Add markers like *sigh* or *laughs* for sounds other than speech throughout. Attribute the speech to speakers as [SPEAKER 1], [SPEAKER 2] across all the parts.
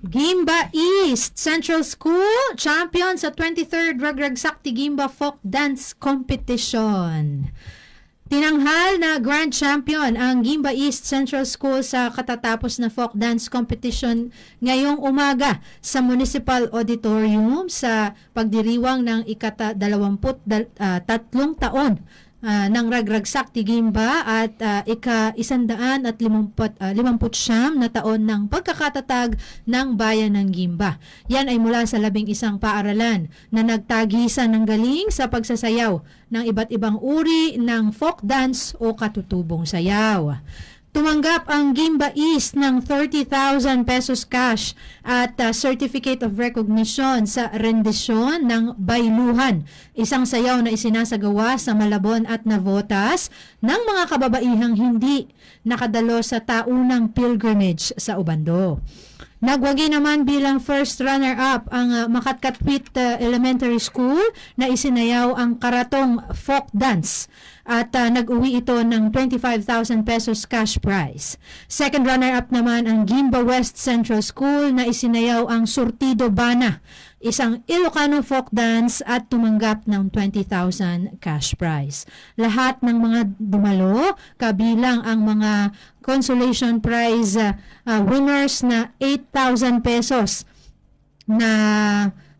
[SPEAKER 1] Gimba East Central School champion sa 23rd Ragrag Sakti Gimba Folk Dance Competition. Tinanghal na grand champion ang Gimba East Central School sa katatapos na folk dance competition ngayong umaga sa Municipal Auditorium sa pagdiriwang ng ikata 23 taon ah, ng Ragrag Sakti Gimba at ah, ika isandaan at limamput, ah, limamput siyam na taon ng pagkakatatag ng bayan ng Gimba. Yan ay mula sa labing isang paaralan na nagtagisan ng galing sa pagsasayaw ng iba't ibang uri ng folk dance o katutubong sayaw. Tumanggap ang Gimba East ng 30,000 pesos cash at uh, Certificate of Recognition sa rendisyon ng Bailuhan, isang sayaw na isinasagawa sa Malabon at Navotas ng mga kababaihang hindi nakadalo sa taunang pilgrimage sa Ubando. Nagwagi naman bilang first runner-up ang uh, Makatkatwit uh, Elementary School na isinayaw ang Karatong Folk Dance at uh, nag-uwi ito ng 25,000 pesos cash prize. Second runner-up naman ang Gimba West Central School na isinayaw ang Surtido Bana, isang Ilocano folk dance at tumanggap ng 20,000 cash prize. Lahat ng mga dumalo, kabilang ang mga consolation prize uh, uh, winners na 8,000 pesos na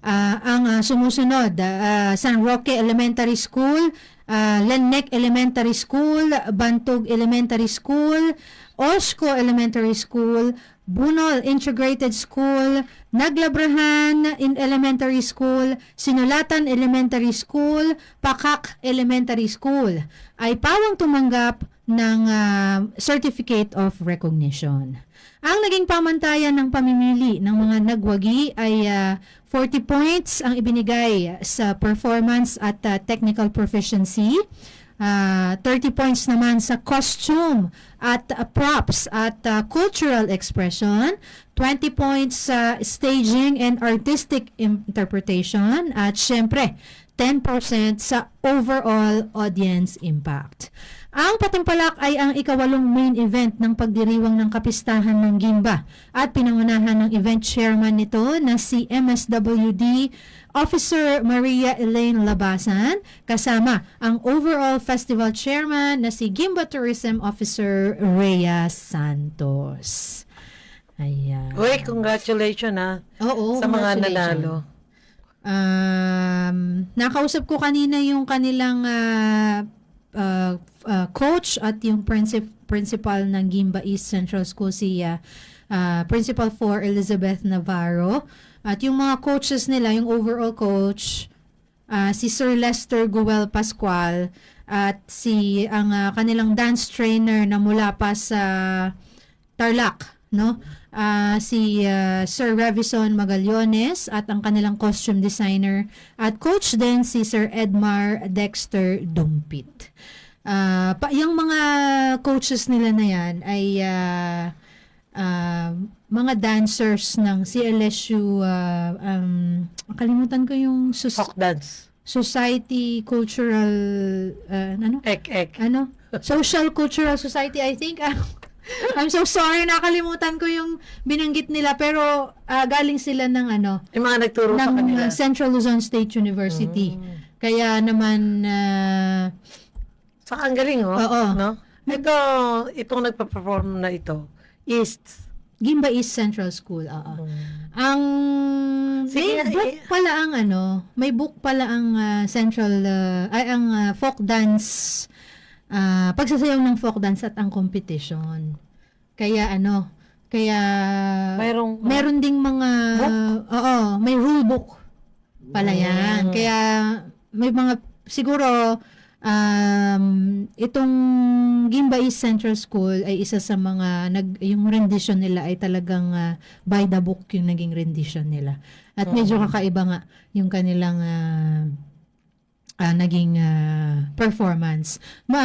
[SPEAKER 1] ah, ang ah, sumusunod ah, San Roque Elementary School, ah, Lennek Elementary School, Bantog Elementary School, Osco Elementary School, Bunol Integrated School, Naglabrahan in Elementary School, Sinulatan Elementary School, Pakak Elementary School. Ay pawang tumanggap ng ah, Certificate of Recognition. Ang naging pamantayan ng pamimili ng mga nagwagi ay ah, 40 points ang ibinigay sa performance at ah, technical proficiency. Ah, 30 points naman sa costume at ah, props at ah, cultural expression. 20 points sa staging and artistic interpretation. At syempre, 10% sa overall audience impact. Ang patimpalak ay ang ikawalong main event ng pagdiriwang ng kapistahan ng Gimba at pinangunahan ng event chairman nito na si MSWD Officer Maria Elaine Labasan kasama ang overall festival chairman na si Gimba Tourism Officer Rhea Santos. Ayan.
[SPEAKER 2] Uy, congratulations ha.
[SPEAKER 1] Oo,
[SPEAKER 2] sa mga nanalo.
[SPEAKER 1] Um, nakausap ko kanina yung kanilang ah, ah, ah, coach at yung princip- principal ng Gimba East Central School si ah, ah, Principal for Elizabeth Navarro. At yung mga coaches nila, yung overall coach, ah, si Sir Lester Guel Pascual at si ang ah, kanilang dance trainer na mula pa sa Tarlac, no? Ah, si ah, Sir Revison Magallones at ang kanilang costume designer at coach din si Sir Edmar Dexter Dumpit. Ah, pa yung mga coaches nila na yan ay ah, ah, mga dancers ng CLSU ah, um, kalimutan ko yung sus-
[SPEAKER 2] Folk dance.
[SPEAKER 1] Society Cultural ah, ano
[SPEAKER 2] Ek, ek.
[SPEAKER 1] ano? Social Cultural Society, I think. Ah, I'm so sorry, nakalimutan ko yung binanggit nila. Pero ah, galing sila ng ano,
[SPEAKER 2] Yung mga nagturo sa
[SPEAKER 1] ng
[SPEAKER 2] kanila.
[SPEAKER 1] ah, Central Luzon State University. Kaya naman, ah,
[SPEAKER 2] Saka ang galing oh.
[SPEAKER 1] Oo.
[SPEAKER 2] No? Ito, itong nagpa-perform na ito, East.
[SPEAKER 1] Gimba East Central School. Oo. Ang
[SPEAKER 2] Sige,
[SPEAKER 1] may book
[SPEAKER 2] eh.
[SPEAKER 1] pala ang ano, may book pala ang ah, Central ah, ay ang ah, folk dance ah, pagsasayaw ng folk dance at ang competition. Kaya ano, kaya
[SPEAKER 2] Mayroong-
[SPEAKER 1] meron ding mga oo, may rule book pala yan.
[SPEAKER 2] Mm.
[SPEAKER 1] Kaya may mga siguro um, itong Gimba East Central School ay isa sa mga nag yung rendition nila ay talagang ah, by the book yung naging rendition nila. At medyo kakaiba nga yung kanilang ah, ah, naging ah, performance. Ma,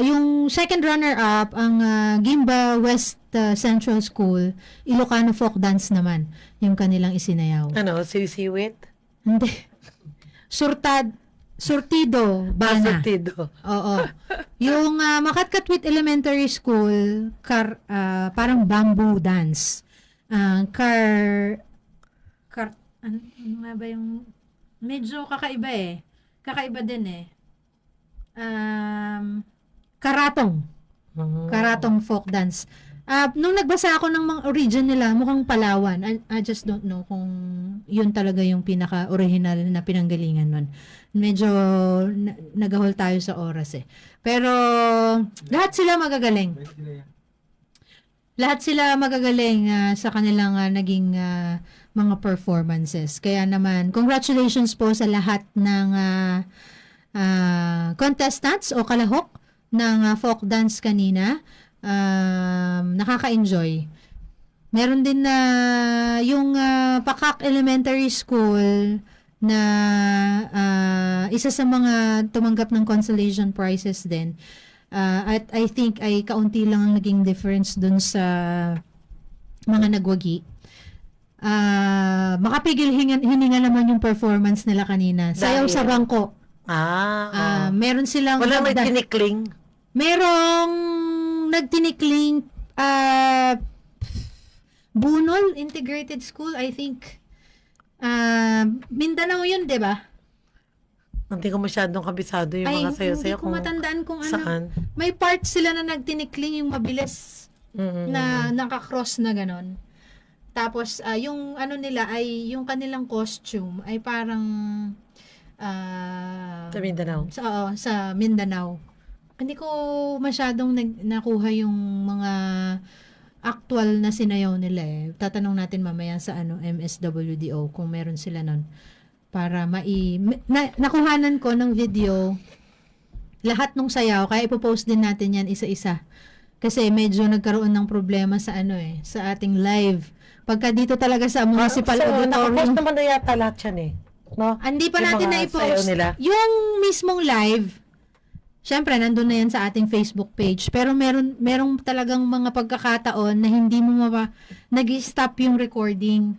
[SPEAKER 1] yung second runner-up, ang ah, Gimba West ah, Central School, Ilocano Folk Dance naman, yung kanilang isinayaw.
[SPEAKER 2] Ano, sisiwit?
[SPEAKER 1] Hindi. Surtad, Surtido, Bana.
[SPEAKER 2] Asortido.
[SPEAKER 1] Oo. Yung uh, Makatkatwit Elementary School, kar, ah, parang bamboo dance. ah, car car ano, ano nga ba yung medyo kakaiba eh. Kakaiba din eh. Um, karatong.
[SPEAKER 2] Mhm.
[SPEAKER 1] Karatong folk dance. Ah, nung nagbasa ako ng mga origin nila, mukhang Palawan. I, I just don't know kung yun talaga yung pinaka-original na pinanggalingan nun. Medyo na, nagahol tayo sa oras eh. Pero lahat sila magagaling. Lahat sila magagaling ah, sa kanilang ah, naging ah, mga performances. Kaya naman, congratulations po sa lahat ng ah, ah, contestants o kalahok ng ah, folk dance kanina. Um, nakaka-enjoy. Meron din na yung ah, Pakak Elementary School na ah, isa sa mga tumanggap ng consolation prizes din. Ah, at I think ay kaunti lang ang naging difference dun sa mga nagwagi. Ah, makapigil hinga, hininga naman yung performance nila kanina. Sayaw
[SPEAKER 2] Dahil?
[SPEAKER 1] sa bangko.
[SPEAKER 2] Ah,
[SPEAKER 1] Ah, meron silang
[SPEAKER 2] Wala may
[SPEAKER 1] hagdan-
[SPEAKER 2] tinikling.
[SPEAKER 1] Merong nagtinikling uh, Bunol Integrated School, I think. Uh, Mindanao yun, di ba?
[SPEAKER 2] Hindi ko masyadong kabisado yung
[SPEAKER 1] Ay,
[SPEAKER 2] mga
[SPEAKER 1] hindi
[SPEAKER 2] sayo-sayo
[SPEAKER 1] ko matandaan kung ano.
[SPEAKER 2] saan.
[SPEAKER 1] May part sila na nagtinikling yung mabilis
[SPEAKER 2] Mhm.
[SPEAKER 1] na nakakross na ganon. Tapos, ah, yung ano nila ay, yung kanilang costume ay parang ah,
[SPEAKER 2] Sa Mindanao.
[SPEAKER 1] Sa, oo, sa Mindanao. Hindi ko masyadong nag, nakuha yung mga actual na sinayaw nila eh. Tatanong natin mamaya sa ano MSWDO kung meron sila nun para mai na, nakuhanan ko ng video lahat ng sayaw kaya ipopost din natin yan isa-isa kasi medyo nagkaroon ng problema sa ano eh sa ating live pagka dito talaga sa municipal
[SPEAKER 2] Ah, so, nakapost
[SPEAKER 1] auditorium
[SPEAKER 2] naman na yata lahat yan eh. No?
[SPEAKER 1] hindi pa
[SPEAKER 2] Yung
[SPEAKER 1] natin na i-post.
[SPEAKER 2] nila.
[SPEAKER 1] Yung mismong live, syempre, nandun na yan sa ating Facebook page. Pero meron, merong talagang mga pagkakataon na hindi mo mapa, nag-stop yung recording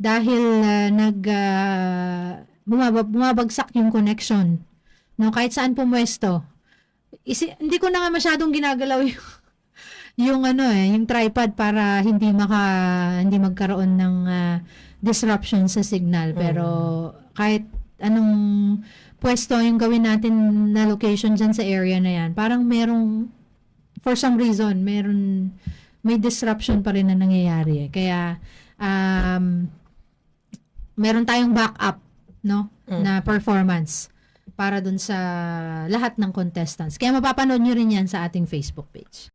[SPEAKER 1] dahil ah, nag, ah, bumaba- bumabagsak yung connection. No, kahit saan pumwesto. Isi, hindi ko na nga masyadong ginagalaw *laughs* yung yung ano eh, yung tripod para hindi maka hindi magkaroon ng ah, disruption sa signal. Pero kahit anong pwesto yung gawin natin na location dyan sa area na yan, parang merong for some reason, meron may disruption pa rin na nangyayari. eh. Kaya um, meron tayong backup no na performance para dun sa lahat ng contestants. Kaya mapapanood nyo rin yan sa ating Facebook page.